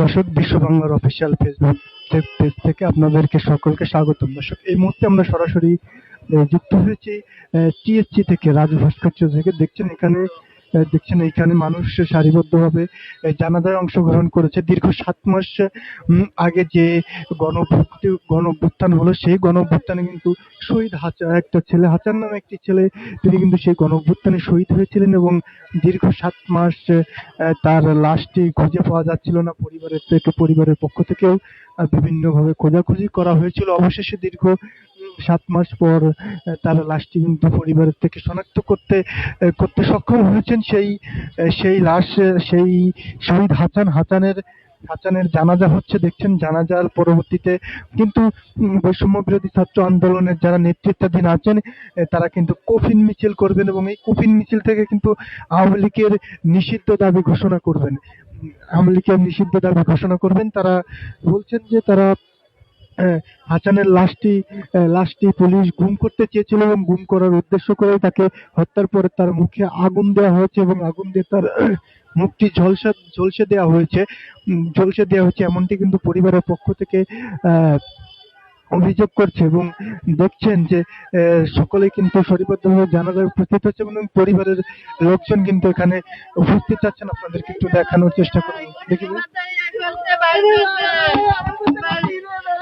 দর্শক, বিশ্ব বাংলার অফিসিয়াল ফেসবুক পেজ থেকে আপনাদেরকে সকলকে স্বাগতম। দর্শক, এই মুহূর্তে আমরা সরাসরি যুক্ত হয়েছি টিএসসি থেকে রাজু ভাস্কর্য থেকে। দেখছেন এখানে দেখছেন এখানে মানুষ সারিবদ্ধভাবে জানাজায় অংশগ্রহণ করেছে। দীর্ঘ সাত মাস আগে যে গণভুক্তি গণভ্যুত্থান হলো, সেই গণভ্যুত্থানে কিন্তু শহীদ হাচার একটা ছেলে, হাচার নামে একটি ছেলে, তিনি কিন্তু সেই গণভ্যুত্থানে শহীদ হয়েছিলেন এবং দীর্ঘ সাত মাস তার লাশটি খুঁজে পাওয়া যাচ্ছিল না পরিবারের থেকে, পরিবারের পক্ষ থেকেও বিভিন্নভাবে খোঁজাখুঁজি করা হয়েছিল। অবশেষে দীর্ঘ সাত মাস পর তার লাশটি কিন্তু পরিবারের থেকে শনাক্ত করতে করতে সক্ষম হয়েছেন। সেই সেই লাশ সেই শহীদ হাসান হাসানের হাসানের জানাজা হচ্ছে, দেখছেন জানাজার পরবর্তীতে কিন্তু বৈষম্য বিরোধী ছাত্র আন্দোলনের যারা নেতৃত্বাধীন আছেন তারা কিন্তু কফিন মিছিল করবেন এবং এই কফিন মিছিল থেকে কিন্তু আওয়ামী লীগের নিষিদ্ধ দাবি ঘোষণা করবেন। আওয়ামী লীগের নিষিদ্ধ দাবি ঘোষণা করবেন। তারা বলছেন যে তারা হাসানের লাশটি লাশটি পুলিশ গুম করতে চেয়েছিল এবং গুম করার উদ্দেশ্য করে তাকে হত্যার পরে তার মুখে আগুন দেওয়া হয়েছে এবং আগুন দিয়ে তার মুখটি ঝলসা, ঝলসে দেওয়া হয়েছে। ঝলসে দেওয়া হয়েছে এমনটি কিন্তু পরিবারের পক্ষ থেকে অভিযোগ করছে এবং দেখছেন যে সকলে কিন্তু সরিবদ্ধভাবে জানাজায় উপস্থিত হচ্ছে এবং পরিবারের লোকজন কিন্তু এখানে উপস্থিত আছেন। আপনাদেরকে একটু দেখানোর চেষ্টা করুন। দেখি।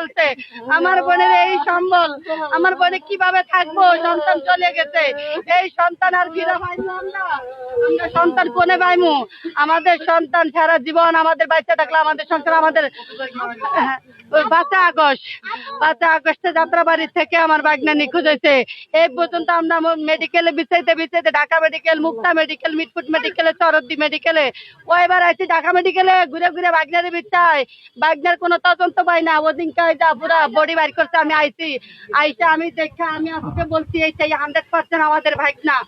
চলছে আমার বোনের এই সম্বল আমার বোনে কীভাবে থাকব? সন্তান চলে গেছে। এই সন্তান আর ফিরে সন্তান কোনে পাইমু আমাদের সন্তান সারা জীবন আমাদের বাচ্চা থাকলে আমাদের সংসার আমাদের হ্যাঁ, পাঁচে আগস্ট। পাঁচে আগস্টে যাত্রাবাড়ি থেকে আমার বাগনা নিখোঁজ হয়েছে। এই পর্যন্ত আমরা মেডিকেলে বিচাইতে বিচাইতে ঢাকা মেডিকেল মুক্তা মেডিকেল মিটফুট মেডিকেলে চরদ্দি মেডিকেলে ও এবার আইছি ঢাকা মেডিকেলে ঘুরে ঘুরে বাগনারে বিচাই বাগনার কোনো তদন্ত পাই না। ওদিন আমাদের ভাগনা।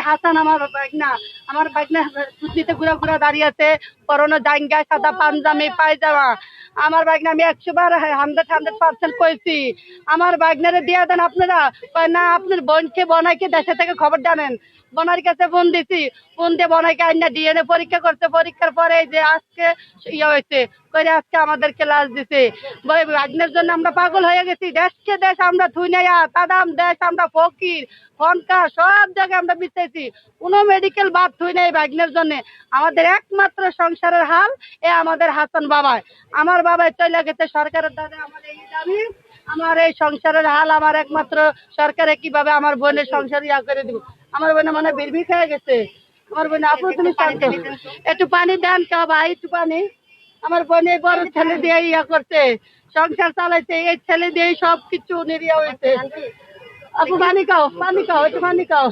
হাসান আমার ভাগনা। আমার ভাগনা দাঁড়িয়ে আছে। পরনো জাঙ্গা সাদা পাঞ্জামি পায়জামা। আমার বাগনা আমি একশো বার হান্ড্রেড হান্ড্রেড পার্সেন্ট কইছি। আমার বাগনারে দিয়ে দেন আপনারা। না, আপনার বোনকে, বনাইকে দেশে থেকে খবর জানেন। বনার কাছে ফোন দিছি। ফোন দিয়ে বনাইকে আইনা ডিএনএ পরীক্ষা করতে পরীক্ষার পরে যে আজকে ইয়ে হয়েছে করে আজকে আমাদেরকে লাশ দিছে। বাগনের জন্য আমরা পাগল হয়ে গেছি। দেশকে দেশ আমরা থুইনাইয়া তাদাম দেশ আমরা ফকির ফনকা সব জায়গায় আমরা বিছাইছি। কোনো মেডিকেল বাদ থুই নাই বাগনের জন্য। আমাদের একমাত্র সংসারের হাল এ আমাদের হাসান বাবা আমার বাবা চলে গেছে সরকারের দ্বারা আমার এই দাবি। আমার এই সংসারের হাল আমার একমাত্র সরকারে কীভাবে আমার বোনের সংসার ইয়া করে দিব? আমার বোনে মানে বিড়বিড় খেয়ে গেছে। আমার বোনে আপু তুমি শান্ত একটু পানি দেন কা ভাই একটু পানি। আমার বোন এই বড় ছেলে দিয়ে ইয়া করছে। সংসার চালাইছে এই ছেলে দিয়ে সব কিছু নিরিয়া হয়েছে। আপু পানি খাও পানি খাও একটু পানি খাও।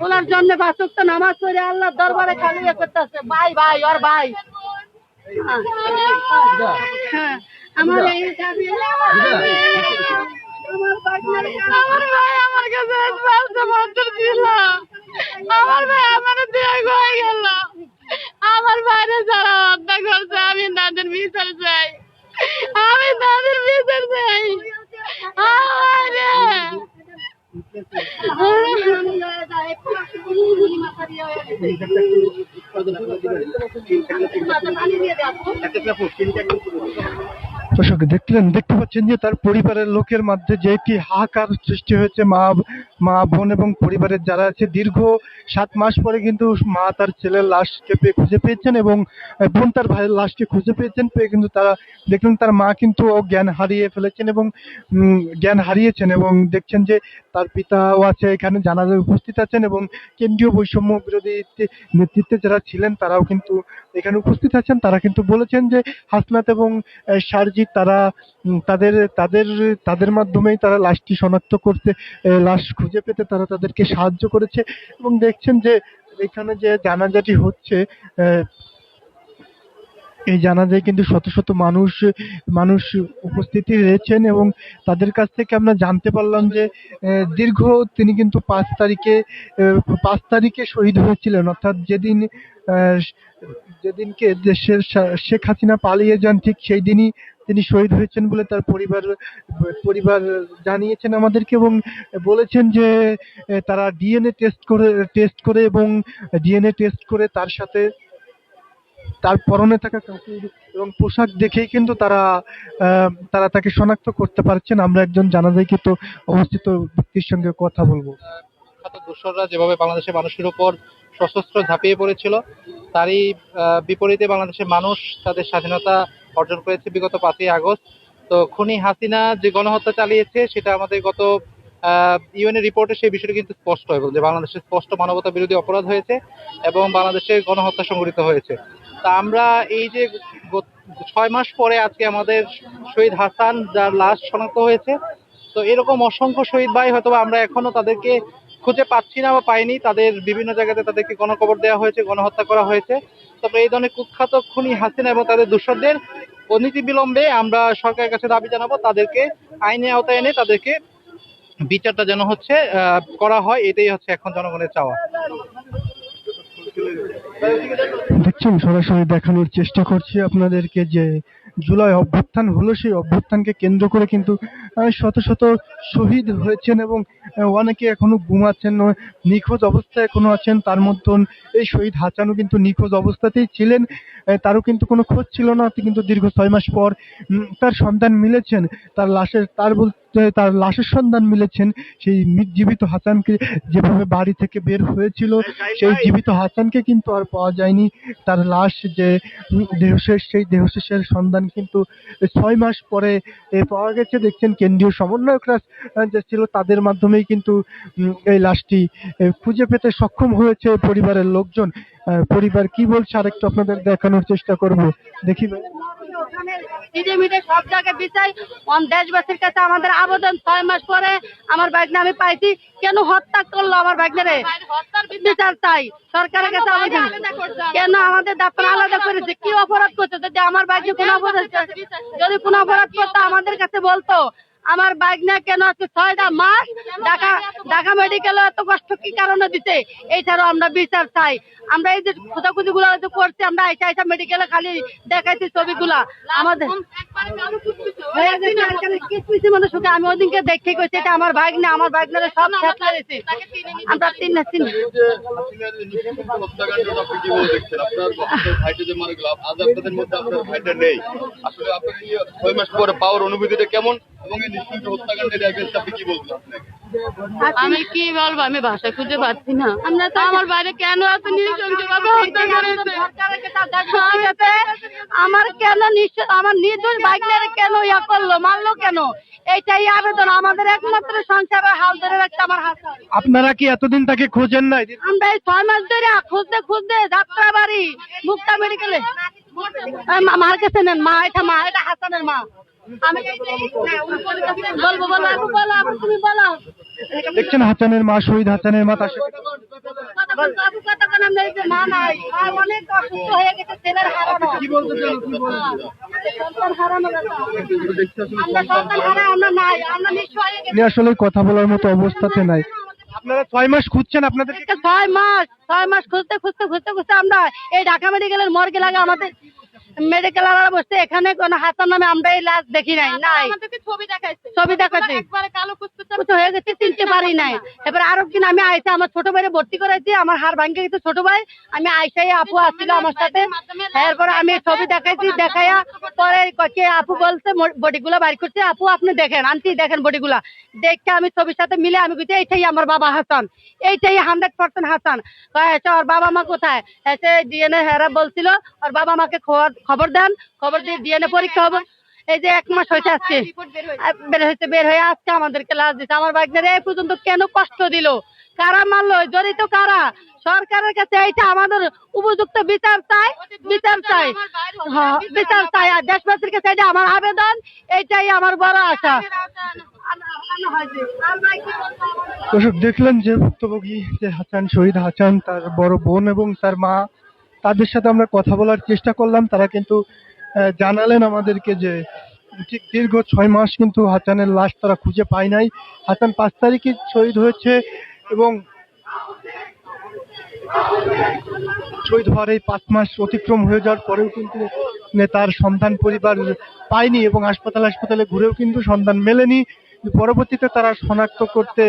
ওনার জন্য বাসুক তো নামাজ পড়ে আল্লাহ দরবারে খালি ইয়ে করতেছে। ভাই ভাই ওর ভাই। হ্যাঁ, আমার এই দাবি আমার বাগনার আমার ভাই আমার কাছে পাঁচটা বছর ছিল আমার ভাই আমার দিয়ে হয়ে গেল আমার বাইরে যারা হত্যা করছে আমি তাদের বিচার চাই আমি তাদের বিচার চাই আরে দেখলেন দেখতে পাচ্ছেন যে তার পরিবারের লোকের মধ্যে যে একটি হাহাকার সৃষ্টি হয়েছে মা মা, বোন এবং পরিবারের যারা আছে, দীর্ঘ সাত মাস পরে কিন্তু মা তার ছেলের লাশকে পেয়ে খুঁজে পেয়েছেন এবং বোন তার ভাইয়ের লাশকে খুঁজে পেয়েছেন, পেয়ে কিন্তু তারা দেখলেন তার মা কিন্তু জ্ঞান হারিয়ে ফেলেছেন এবং জ্ঞান হারিয়েছেন এবং দেখছেন যে তার পিতাও আছে, এখানে জানাজায় উপস্থিত আছেন এবং কেন্দ্রীয় বৈষম্য বিরোধী নেতৃত্বে যারা ছিলেন তারাও কিন্তু এখানে উপস্থিত আছেন। তারা কিন্তু বলেছেন যে হাসনাত এবং সারজিৎ তারা তাদের তাদের তাদের মাধ্যমেই তারা লাশটি শনাক্ত করতে লাশ খুঁজে পেতে তারা তাদেরকে সাহায্য করেছে এবং দেখছেন যে এখানে যে জানাজাটি হচ্ছে এই জানাজায় কিন্তু শত শত মানুষ মানুষ উপস্থিতি রয়েছেন এবং তাদের কাছ থেকে আমরা জানতে পারলাম যে দীর্ঘ তিনি কিন্তু পাঁচ তারিখে পাঁচ তারিখে শহীদ হয়েছিলেন। অর্থাৎ যেদিন যেদিনকে দেশের শেখ হাসিনা পালিয়ে যান, ঠিক সেই দিনই তিনি শহীদ হয়েছেন বলে তার পরিবার পরিবার জানিয়েছেন আমাদেরকে এবং বলেছেন যে তারা ডিএনএ টেস্ট করে টেস্ট করে এবং ডিএনএ টেস্ট করে তার সাথে তার পরনে থাকা কাপড় এবং পোশাক দেখেই কিন্তু তারা তারা তাকে শনাক্ত করতে পারছেন। আমরা একজন জানাজাইকৃত অবস্থিত ব্যক্তির সঙ্গে কথা বলব। দোসররা যেভাবে বাংলাদেশের মানুষের উপর সশস্ত্র ঝাঁপিয়ে পড়েছিল। তারই বিপরীতে বাংলাদেশের মানুষ তাদের স্বাধীনতা অর্জন করেছে বিগত পাঁচই আগস্ট। তো খুনি হাসিনা যে গণহত্যা চালিয়েছে, সেটা আমাদের গত ইউএন এর রিপোর্টে সেই বিষয়টা কিন্তু স্পষ্ট এবং যে বাংলাদেশে স্পষ্ট মানবতা বিরোধী অপরাধ হয়েছে এবং বাংলাদেশে গণহত্যা সংঘটিত হয়েছে। তা আমরা এই যে ছয় মাস পরে আজকে আমাদের শহীদ হাসান, যার লাশ শনাক্ত হয়েছে, তো এরকম অসংখ্য শহীদ ভাই হয়তো আমরা এখনও তাদেরকে খুঁজে পাচ্ছি না বা পাইনি। তাদের বিভিন্ন জায়গাতে তাদেরকে গণকবর দেওয়া হয়েছে, গণহত্যা করা হয়েছে। তবে এই ধরনের কুখ্যাত খুনি হাসিনা এবং তাদের দোষরদের অনীতি বিলম্বে আমরা সরকারের কাছে দাবি জানাব, তাদেরকে আইনে আওতায় এনে তাদেরকে বিচারটা যেন হচ্ছে করা হয়, এটাই হচ্ছে এখন জনগণের চাওয়া। দেখছেন, সরাসরি দেখানোর চেষ্টা করছি আপনাদেরকে যে জুলাই অভ্যুত্থান হলো, সেই অভ্যুত্থানকে কেন্দ্র করে কিন্তু শত শত শহীদ হয়েছেন এবং অনেকে এখনও ঘুমাচ্ছেন নিখোঁজ অবস্থায় এখনও আছেন। তার মধ্যে এই শহীদ হাসানও কিন্তু নিখোঁজ অবস্থাতেই ছিলেন। তারও কিন্তু কোনো খোঁজ ছিল না। কিন্তু দীর্ঘ ছয় মাস পর তার সন্ধান মিলেছেন। তার লাশের, তার বলতে, তার লাশের সন্ধান মিলেছেন। সেই জীবিত হাসানকে যেভাবে বাড়ি থেকে বের হয়েছিল, সেই জীবিত হাসানকে কিন্তু আর পাওয়া যায়নি। তার লাশ যে দেহশেষ, সেই দেহশেষের সন্ধান কিন্তু ছয় মাস পরে পাওয়া গেছে। দেখছেন কেন্দ্রীয় সমন্বয়করা যে ছিল তাদের মাধ্যমেই কিন্তু এই লাশটি খুঁজে পেতে সক্ষম হয়েছে পরিবারের লোকজন। পরিবার কি বলছে আরেকটু আপনাদের দেখানোর চেষ্টা করব। দেখি ভাই। নিজে মিটে সব জায়গায় বিচাই দেশবাসীর কাছে আমাদের আবেদন ছয় মাস পরে আমার আমি পাইছি। কেন হত্যা করল আমার বাইকনারে বিচার চাই। সরকারের কাছে আবেদন। কেন আমাদের দাপ্তর আলাদা করেছে? কি অপরাধ করছে? যদি আমার বাইকে কোনো অপরাধ যদি কোনো অপরাধ করতো আমাদের কাছে বলতো আমার বাইক না কেন আজকে ছয়টা মাস ঢাকা ঢাকা মেডিকেল এত কষ্ট কি কারণে দিতে এছাড়াও আমরা বিচার চাই। আমরা এই যে খোঁজাখুঁজি গুলো যে করছি, আমরা আইসা আইসা মেডিকেলে খালি দেখাইছি ছবিগুলা। আমাদের গেছে আমি ওদিনকে দেখে কইছি, এটা আমার ভাগ না আমার ভাগ না সব আমরা তিন না তিন আপনাদের মধ্যে আপনার নেই। আসলে ছয় মাস পরে পাওয়ার অনুভূতিটা কেমন? এবং হত্যাকাণ্ডের against আপনি কি বলবেন আপনাকে? আমি কি বলব? আমি ভাষা খুঁজে পাচ্ছি না। আমরা তো আমার বাইরে কেন এত হত্যা করেছে? আমার কেন আমার নির্দোষ বাইকনারে কেন ইয়া করল? মারলো কেন? এইটাই আবেদন। আমাদের একমাত্র সংসারের হাল ধরে রাখতে আমার হাত আপনারা কি এতদিন তাকে খোঁজেন নাই? আমরা এই ছয় মাস ধরে খুঁজতে খুঁজতে যাত্রা বাড়ি মুক্তা মেডিকেলে। মার কাছে নেন মা এটা মা এটা হাসানের মা। দেখছেন হাসানের মা শহীদ হাসানের মা তার আসলে কথা বলার মতো অবস্থাতে নাই। আপনারা ছয় মাস খুঁজছেন আপনাদের ছয় মাস ছয় মাস খুঁজতে খুঁজতে খুঁজতে খুঁজতে আমরা এই ঢাকা মেডিকেলের মর্গে লাগে আমাদের মেডিকেল বসছে এখানে কোন হাসান নামে আমরা এই লাশ দেখি নাই নাই। ছবি দেখাইছে। ছবি দেখাচ্ছি হয়ে গেছে চিনতে পারি নাই। এবার আরও দিন আমি আইসা আমার ছোট ভাইরে ভর্তি করাইছি আমার হাড় ভাঙ্গে গেছে ছোট ভাই। আমি আইসাই আপু আসছিল আমার সাথে। এরপরে আমি ছবি দেখাইছি দেখাইয়া পরে কচ্ছে আপু বলছে বডিগুলা বাইর করছে আপু আপনি দেখেন আনটি দেখেন বডিগুলা দেখে আমি ছবির সাথে মিলে আমি কইছি এইটাই আমার বাবা হাসান এইটাই হান্ড্রেড পার্সেন্ট হাসান। আচ্ছা, ওর বাবা মা কোথায়? এসে ডিএনএ হেরা বলছিল ওর বাবা মাকে খবর- খবর দেন খবর দিয়ে ডিএনএ পরীক্ষা হবে। এই যে এক মাস হয়েছে আজকে বের হয়েছে। বের হয়ে আজকে আমাদেরকে লাশ দিচ্ছে আমার বাইকদের এই পর্যন্ত কেন কষ্ট দিল? কারা মারলো? জড়িত কারা? সরকারের কাছে এইটা আমাদের উপযুক্ত বিচার চাই বিচার চাই। হ্যাঁ বিচার চাই। আর দেশবাসীর কাছে এটা আমার আবেদন এইটাই আমার বড় আশা। দর্শক দেখলেন যে ভুক্তভোগী যে হাসান শহীদ হাসান তার বড় বোন এবং তার মা তাদের সাথে আমরা কথা বলার চেষ্টা করলাম। তারা কিন্তু জানালেন আমাদেরকে যে ঠিক দীর্ঘ ছয় মাস কিন্তু হাসানের লাশ তারা খুঁজে পায় নাই। হাসান পাঁচ তারিখে শহীদ হয়েছে এবং শহীদ হওয়ার এই পাঁচ মাস অতিক্রম হয়ে যাওয়ার পরেও কিন্তু তার সন্ধান পরিবার পায়নি এবং হাসপাতাল হাসপাতালে ঘুরেও কিন্তু সন্ধান মেলেনি। পরবর্তীতে তারা শনাক্ত করতে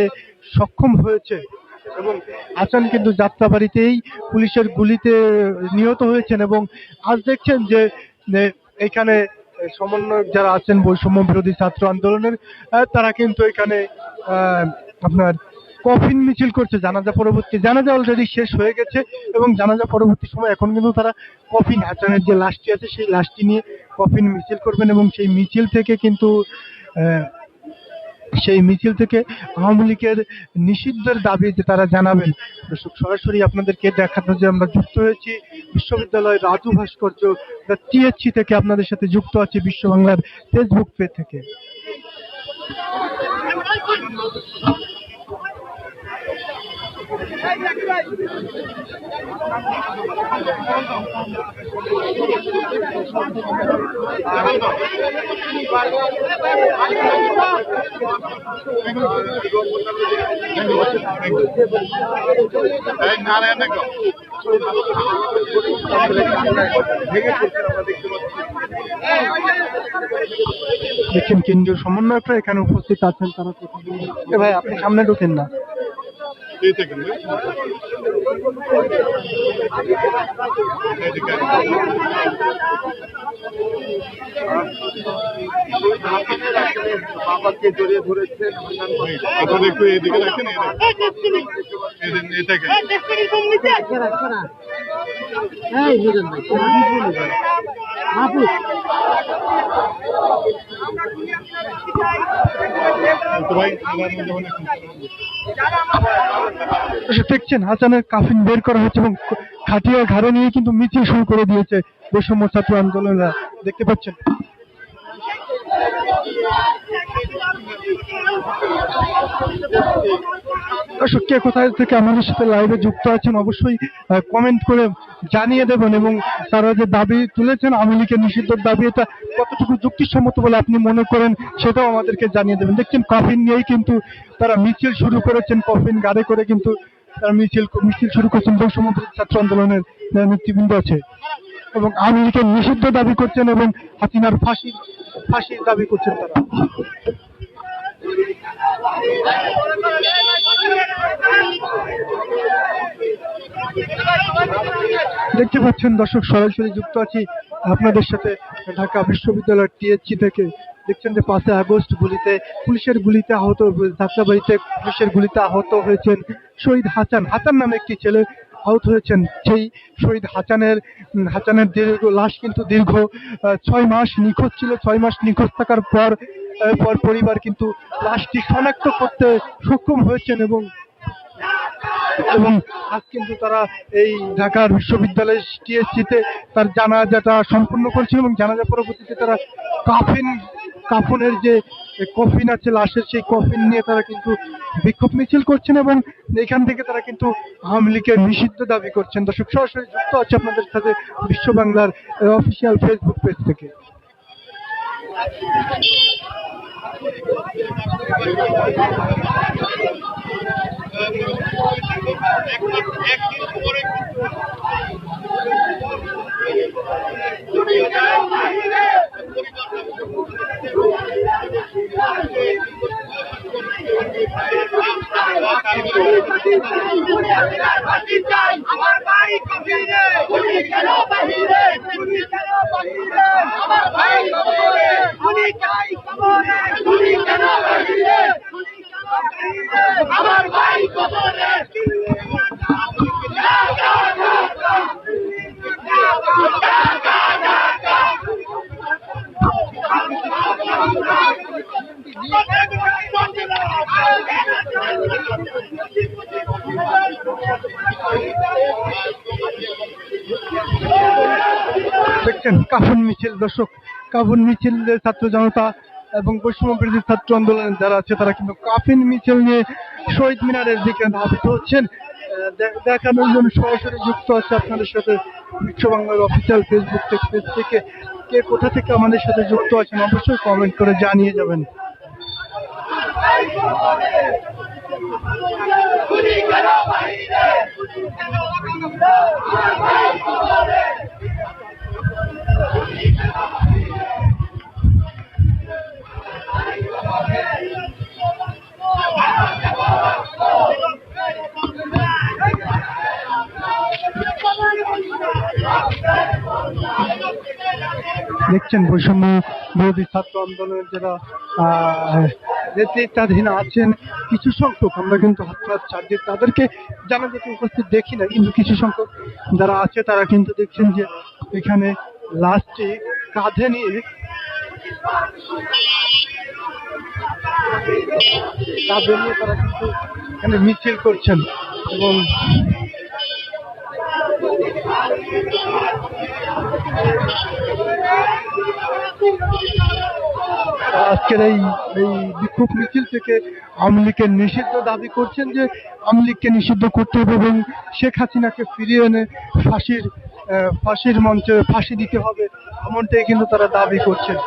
সক্ষম হয়েছে। এবং হাসান কিন্তু যাত্রাবাড়িতেই পুলিশের গুলিতে নিহত হয়েছেন এবং আজ দেখছেন যে এখানে সমন্বয়ক যারা আছেন, বৈষম্য বিরোধী ছাত্র আন্দোলনের তারা কিন্তু এখানে আপনার কফিন মিছিল করছে। জানাজা পরবর্তী, জানাজা অলরেডি শেষ হয়ে গেছে এবং জানাজা পরবর্তী সময় এখন কিন্তু তারা কফিন, হাসানের যে লাশটি আছে, সেই লাশটি নিয়ে কফিন মিছিল করবেন এবং সেই মিছিল থেকে কিন্তু সেই মিছিল থেকে আওয়ামী লীগের নিষিদ্ধের দাবি যে তারা জানাবেন। দর্শক, সরাসরি আপনাদেরকে দেখানো যে আমরা যুক্ত হয়েছি বিশ্ববিদ্যালয় রাজু ভাস্কর্য টিএসসি থেকে আপনাদের সাথে যুক্ত আছে বিশ্ব বাংলার ফেসবুক পেজ থেকে। দেখছেন কেন্দ্রীয় সমন্বয়করা এখানে উপস্থিত আছেন তারা ভাই আপনি সামনে ঢোকেন না। বাবাকে জড়িয়ে এখন একটু এদিকে রাখেন এটাকে তো ভাই আমার মনে হয় দেখছেন হাসানের কাফিন বের করা হচ্ছে এবং খাটিয়া ঘাড়ে নিয়ে কিন্তু মিছিল শুরু করে দিয়েছে বৈষম্য ছাত্র আন্দোলনরা। দেখতে পাচ্ছেন। কে কোথায় থেকে আমাদের সাথে লাইভে যুক্ত আছেন, অবশ্যই কমেন্ট করে জানিয়ে দেবেন এবং তারা যে দাবি তুলেছেন, আওয়ামী লীগের নিষিদ্ধের দাবি, এটা কতটুকু যুক্তিসম্মত বলে আপনি মনে করেন, সেটাও আমাদেরকে জানিয়ে দেবেন। দেখছেন কফিন নিয়েই কিন্তু তারা মিছিল শুরু করেছেন কফিন গাড়ে করে কিন্তু তারা মিছিল মিছিল শুরু করেছেন বৈষম্য ছাত্র আন্দোলনের নেতৃবৃন্দ আছে। এবং আওয়ামী লীগের নিষিদ্ধ দাবি করছেন এবং হাসিনার ফাঁসি ফাঁসির দাবি করছেন তারা। দেখতে পাচ্ছেন দর্শক, সরাসরি যুক্ত আছি আপনাদের সাথে ঢাকা বিশ্ববিদ্যালয় টিএসসি থেকে। দেখছেন যে পাঁচে আগস্ট গুলিতে পুলিশের গুলিতে আহত যাত্রাবাড়িতে পুলিশের গুলিতে আহত হয়েছেন শহীদ হাসান। হাসান নামে একটি ছেলে আহত হয়েছেন। সেই শহীদ হাসানের হাসানের দীর্ঘ লাশ কিন্তু দীর্ঘ ছয় মাস নিখোঁজ ছিল। ছয় মাস নিখোঁজ থাকার পর পর পরিবার কিন্তু লাশটি শনাক্ত করতে সক্ষম হয়েছেন এবং এবং আজ কিন্তু তারা এই ঢাকার বিশ্ববিদ্যালয় টিএসসিতে তার জানাজাটা সম্পূর্ণ করেছে এবং জানাজা পরবর্তীতে তারা কাফিন কাফনের যে কফিন আছে, লাশের সেই কফিন নিয়ে তারা কিন্তু বিক্ষোভ মিছিল করছেন এবং এখান থেকে তারা কিন্তু আওয়ামী লীগের নিষিদ্ধ দাবি করছেন। দর্শক, সরাসরি যুক্ত আছে আপনাদের সাথে বিশ্ব বাংলার অফিসিয়াল ফেসবুক পেজ থেকে। আমার ভাই কবিরে উনি কেন বাহিরে উনি কেন বাহিরে আমার ভাই কবরে উনি চাই কবরে উনি কেন বাহিরে? আমার ভাই কবরে দেখছেন কাফন মিছিল দর্শক কাফন মিছিল ছাত্র জনতা এবং বৈষম্য বিরোধী ছাত্র আন্দোলনের যারা আছে, তারা কিন্তু কাফিন মিছিল নিয়ে শহীদ মিনারের দিকে ধাবিত হচ্ছেন। দেখানোর জন্য সরাসরি যুক্ত আছে আপনাদের সাথে বিশ্ব বাংলার অফিসিয়াল ফেসবুক পেজ থেকে। কে কোথা থেকে আমাদের সাথে যুক্ত আছেন অবশ্যই কমেন্ট করে জানিয়ে যাবেন। দেখছেন বৈষম্য বিরোধী ছাত্র আন্দোলনের যারা নেতৃত্বাধীন আছেন, কিছু সংখ্যক, আমরা কিন্তু হাত হাত ছাড় দিয়ে তাদেরকে জানাজাতে উপস্থিত দেখি না, কিন্তু কিছু সংখ্যক যারা আছে, তারা কিন্তু দেখছেন যে এখানে লাশটি কাঁধে নিয়ে কাঁধে নিয়ে তারা কিন্তু এখানে মিছিল করছেন এবং আজকের এই এই বিক্ষোভ মিছিল থেকে আওয়ামী লীগের নিষিদ্ধ দাবি করছেন যে আওয়ামী লীগকে নিষিদ্ধ করতে হবে এবং শেখ হাসিনাকে ফিরিয়ে এনে ফাঁসির ফাঁসির মঞ্চে ফাঁসি দিতে হবে, এমনটাই কিন্তু তারা দাবি করছেন।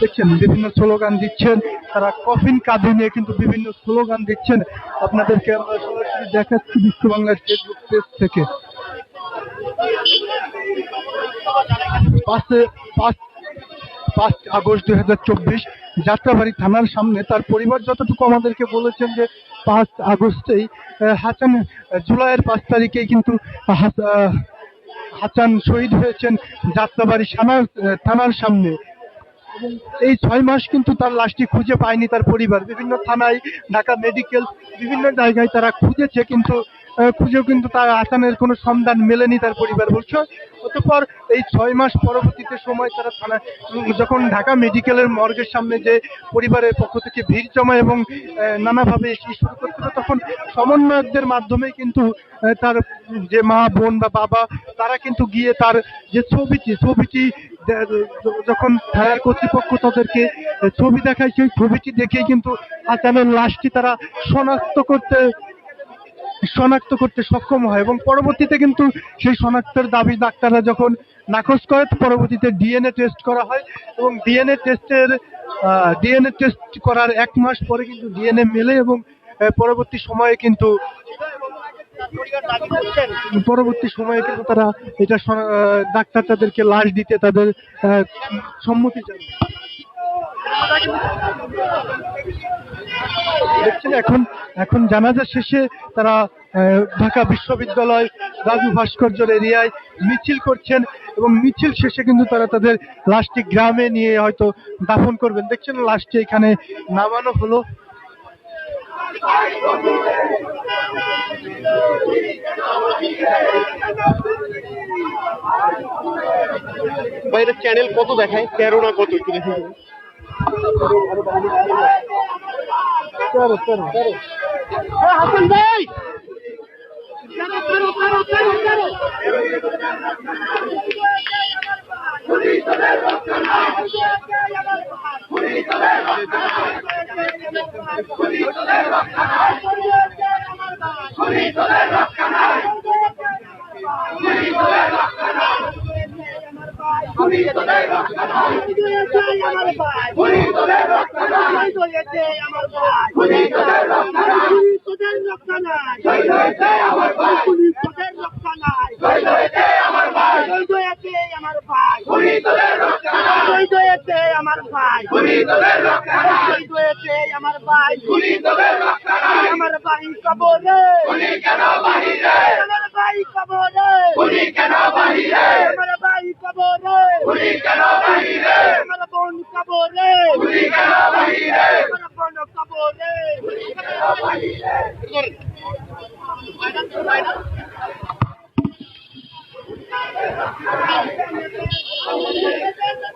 দেখছেন, বিভিন্ন স্লোগান দিচ্ছেন, তারা কফিন কাঁধে নিয়ে কিন্তু বিভিন্ন স্লোগান দিচ্ছেন। আপনাদেরকে আমরা সরাসরি দেখাচ্ছি বিশ্ব বাংলার ফেসবুক পেজ থেকে। পাঁচে পাঁচ পাঁচ আগস্ট দুই হাজার চব্বিশ যাত্রাবাড়ি থানার সামনে তার পরিবার যতটুকু আমাদেরকে বলেছেন যে পাঁচ আগস্টেই হাসান জুলাইয়ের পাঁচ তারিখেই কিন্তু হাস- হাসান শহীদ হয়েছেন যাত্রাবাড়ি থানার থানার সামনে। এই ছয় মাস কিন্তু তার লাশটি খুঁজে পায়নি তার পরিবার। বিভিন্ন থানায়, ঢাকা মেডিকেল, বিভিন্ন জায়গায় তারা খুঁজেছে কিন্তু খুঁজেও কিন্তু তার আসানের কোনো সন্ধান মেলেনি তার পরিবার বলছে অতঃপর এই ছয় মাস পরবর্তীতে সময় তারা থানা, যখন ঢাকা মেডিকেলের মর্গের সামনে যে পরিবারের পক্ষ থেকে ভিড় জমায় এবং নানাভাবে শুরু করছিল তখন সমন্বয়কদের মাধ্যমে কিন্তু তার যে মা, বোন বা বাবা, তারা কিন্তু গিয়ে তার যে ছবিটি ছবিটি যখন থানার কর্তৃপক্ষ তাদেরকে ছবি দেখায়, সেই ছবিটি দেখেই কিন্তু হাসানের লাশটি তারা শনাক্ত করতে শনাক্ত করতে সক্ষম হয় এবং পরবর্তীতে কিন্তু সেই শনাক্তের দাবি ডাক্তাররা যখন নাকচ করে পরবর্তীতে ডিএনএ টেস্ট করা হয় এবং ডিএনএ টেস্টের ডিএনএ টেস্ট করার এক মাস পরে কিন্তু ডিএনএ মেলে এবং পরবর্তী সময়ে কিন্তু পরবর্তী সময়ে কিন্তু তারা এটা ডাক্তার তাদেরকে লাশ দিতে তাদের সম্মতি জানায়। দেখছেন, এখন এখন জানাজা শেষে তারা ঢাকা বিশ্ববিদ্যালয় রাজু ভাস্কর্যের এরিয়ায় মিছিল করছেন এবং মিছিল শেষে কিন্তু তারা তাদের লাশটি গ্রামে নিয়ে হয়তো দাফন করবেন। দেখছেন, লাশটি এখানে নামানো হলো। বাইরের চ্যানেল কত দেখায়? তেরো না কত? একটু দেখুন হাসান ভাই আমার ভাই আমার ভাই ভাই কবরে আমার ভাই কবরে আমার ভাই কবরে আমার বোন কবরে আমার বোন কবরে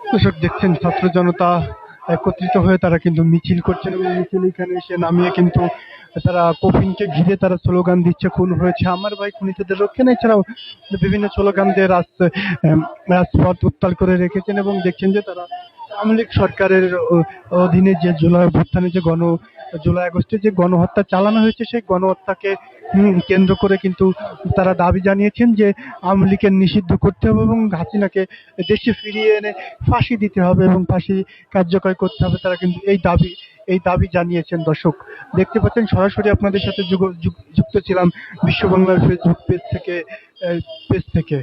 দর্শক দেখছেন ছাত্র জনতা একত্রিত হয়ে তারা কিন্তু মিছিল করছেন এবং মিছিল এখানে এসে নামিয়ে কিন্তু তারা কফিনকে ঘিরে তারা স্লোগান দিচ্ছে খুন হয়েছে। আমার ভাই খুনিতদের রক্ষে না এছাড়াও বিভিন্ন স্লোগান দিয়ে আহ, রাজপথ উত্তাল করে রেখেছেন এবং দেখছেন যে তারা আওয়ামী লীগ সরকারের অধীনে যে জুলাই অভ্যুত্থানে যে গণ জুলাই আগস্টে যে গণহত্যা চালানো হয়েছে সেই গণহত্যাকে কেন্দ্র করে কিন্তু তারা দাবি জানিয়েছেন যে আওয়ামী লীগের নিষিদ্ধ করতে হবে এবং হাসিনাকে দেশে ফিরিয়ে এনে ফাঁসি দিতে হবে এবং ফাঁসি কার্যকর করতে হবে। তারা কিন্তু এই দাবি এই দাবি জানিয়েছেন দর্শক। দেখতে পাচ্ছেন, সরাসরি আপনাদের সাথে যুক্ত ছিলাম বিশ্ব বাংলার ফেসবুক পেজ থেকে পেজ থেকে।